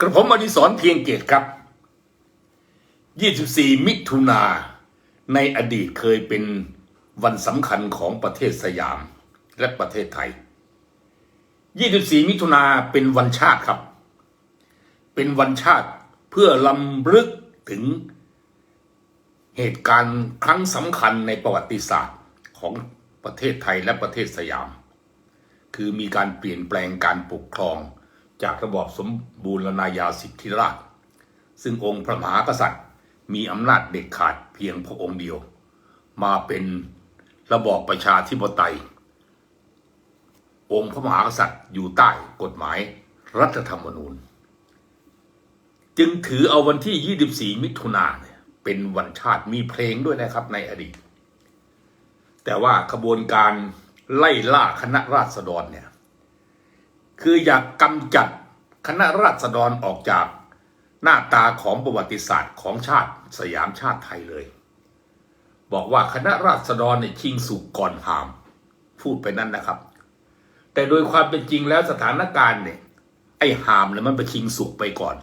กระผมอดิศรเพียงเกตครับ 24 มิถุนาในอดีตเคยเป็นวันสำคัญของประเทศสยามและประเทศไทย 24 มิถุนาเป็นวันชาติครับ เป็นวันชาติเพื่อลำลึกถึงเหตุการณ์ครั้งสำคัญในประวัติศาสตร์ของประเทศไทยและประเทศสยาม คือมีการเปลี่ยนแปลงการปกครอง จากระบอบสมบูรณาญาสิทธิราช ซึ่งองค์พระมหากษัตริย์ มีอำนาจเด็ดขาดเพียงพระองค์เดียว มาเป็นระบอบประชาธิปไตย องค์พระมหากษัตริย์อยู่ใต้กฎหมายรัฐธรรมนูญ จึงถือเอาวันที่ 24 มิถุนาเนี่ยเป็นวันชาติมีเพลงด้วยนะครับในอดีต แต่ว่าขบวนการไล่ล่าคณะราษฎรเนี่ย คืออยากกำจัดคณะราษฎรออกจากหน้าตาของประวัติศาสตร์ของชาติสยามชาติไทยเลย บอกว่าคณะราษฎรเนี่ยชิงสุกก่อนหาม พูดไปนั่นนะครับ แต่โดยความเป็นจริงแล้วสถานการณ์เนี่ยไอ้หามเนี่ยมันไปชิงสุกไปก่อน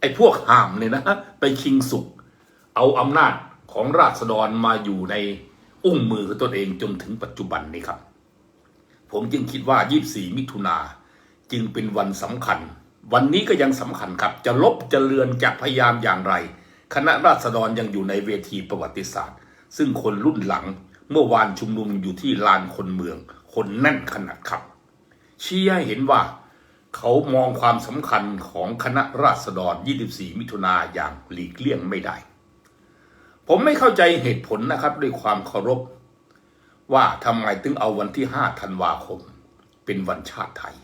ไอ้พวกหามเนี่ยนะไปชิงสุกเอาอำนาจของราษฎรมาอยู่ในอุ้งมือของตนเองจนถึงปัจจุบันนี้ครับ ผมจึงคิดว่า 24 มิถุนา จึงเป็นวันสำคัญ วันนี้ก็ยังสำคัญครับ จะลบจะเลือนจะพยายามอย่างไร คณะราษฎรยังอยู่ในเวทีประวัติศาสตร์ ซึ่งคนรุ่นหลังเมื่อวานชุมนุมอยู่ที่ลานคนเมือง คนแน่นขนาดครับชี้ให้เห็นว่า เขามองความสำคัญของคณะราษฎร 24 มิถุนาอย่างหลีกเลี่ยงไม่ได้ ผมไม่เข้าใจเหตุผลนะครับด้วยความเคารพ ว่าทำไมถึงเอาวันที่ 5 ธันวาคม เป็นวันชาติไทย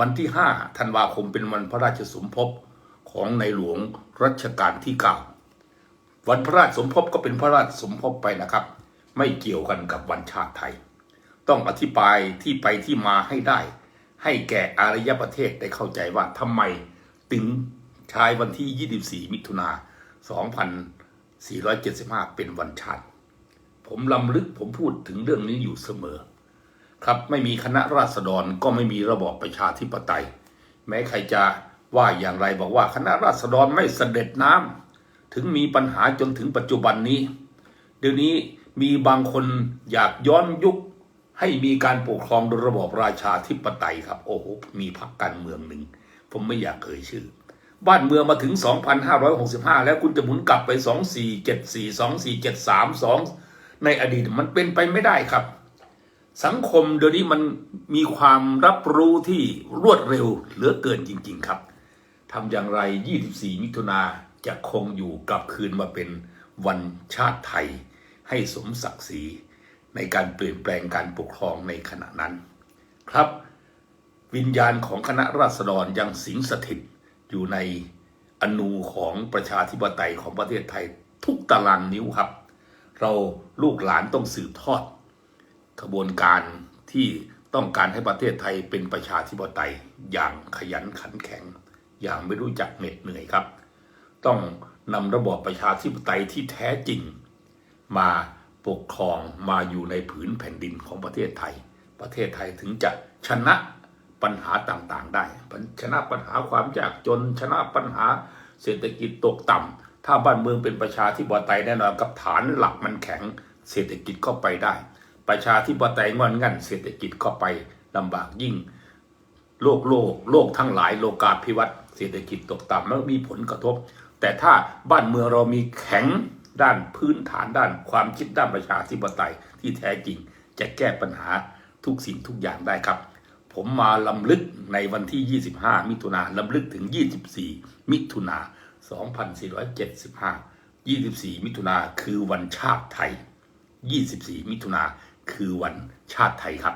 วันที่ 5 ธันวาคมเป็นวันพระราชสมภพของในหลวงรัชกาลที่ 9 วันพระราชสมภพก็เป็นพระราชสมภพไปนะครับ ไม่เกี่ยวกันกับวันชาติไทย ต้องอธิบายที่ไปที่มาให้ได้ ให้แก่อารยประเทศได้เข้าใจว่าทำไมถึงใช้วันที่ 24 มิถุนา2475 เป็นวันชาติ ผมลำลึกผมพูดถึงเรื่องนี้อยู่เสมอ ครับไม่มีคณะราษฎรก็ไม่มีระบอบประชาธิปไตย แม้ใครจะว่าอย่างไรบอกว่าคณะราษฎรไม่เสด็จน้ำถึงมีปัญหาจนถึงปัจจุบันนี้ เดี๋ยวนี้มีบางคนอยากย้อนยุคให้มีการปกครองโดยระบอบราชาธิปไตยครับ โอ้โหมีพรรคการเมืองหนึ่ง ผมไม่อยากเอ่ยชื่อ บ้านเมืองมาถึง 2,565 แล้วคุณจะหมุนกลับไป 2474 2473 2 ในอดีตมันเป็นไปไม่ได้ครับ สังคมเดี๋ยวนี้มันมีความรับรู้ที่รวดเร็วเหลือเกินจริง ๆ ครับทำอย่างไร 24 มิถุนาจะคงอยู่กลับคืนมาเป็นวันชาติไทย ให้สมศักดิ์ศรีในการเปลี่ยนแปลงการปกครองในขณะนั้น ครับ วิญญาณของคณะราษฎรยังสิงสถิตอยู่ในอนูของประชาธิปไตยของประเทศไทยทุกตารางนิ้วครับ เราลูกหลานต้องสืบทอด ขบวนการที่ต้องการให้ประเทศไทยเป็นประชาธิปไตยอย่างขยันขันแข็ง อย่างไม่รู้จักเหน็ดเหนื่อยครับ ต้องนำระบอบประชาธิปไตยที่แท้จริง มาปกครองมาอยู่ในผืนแผ่นดินของประเทศไทย ประเทศไทยถึงจะชนะปัญหาต่างๆ ได้ ชนะปัญหาความยากจน ชนะปัญหาเศรษฐกิจตกต่ำถ้าบ้านเมืองเป็นประชาธิปไตยแน่นอนกับฐานหลักมันแข็ง เศรษฐกิจก็ไปได้ ประชาธิปไตยงอนงันเศรษฐกิจก็ไปลำบากยิ่ง โลกโลกโลกทั้งหลายโลกาภิวัตน์เศรษฐกิจตกต่ำแล้วมีผลกระทบ แต่ถ้าบ้านเมืองเรามีแข็งด้านพื้นฐานด้านความคิดด้านประชาธิปไตยที่แท้จริง จะแก้ปัญหาทุกสิ่งทุกอย่างได้ครับ ผมมาลำลึกในวันที่ 25 มิถุนาลำลึกถึง 24 มิถุนา2475 24 มิถุนาคือวันชาติไทย 24 มิถุนา คือวันชาติไทยครับ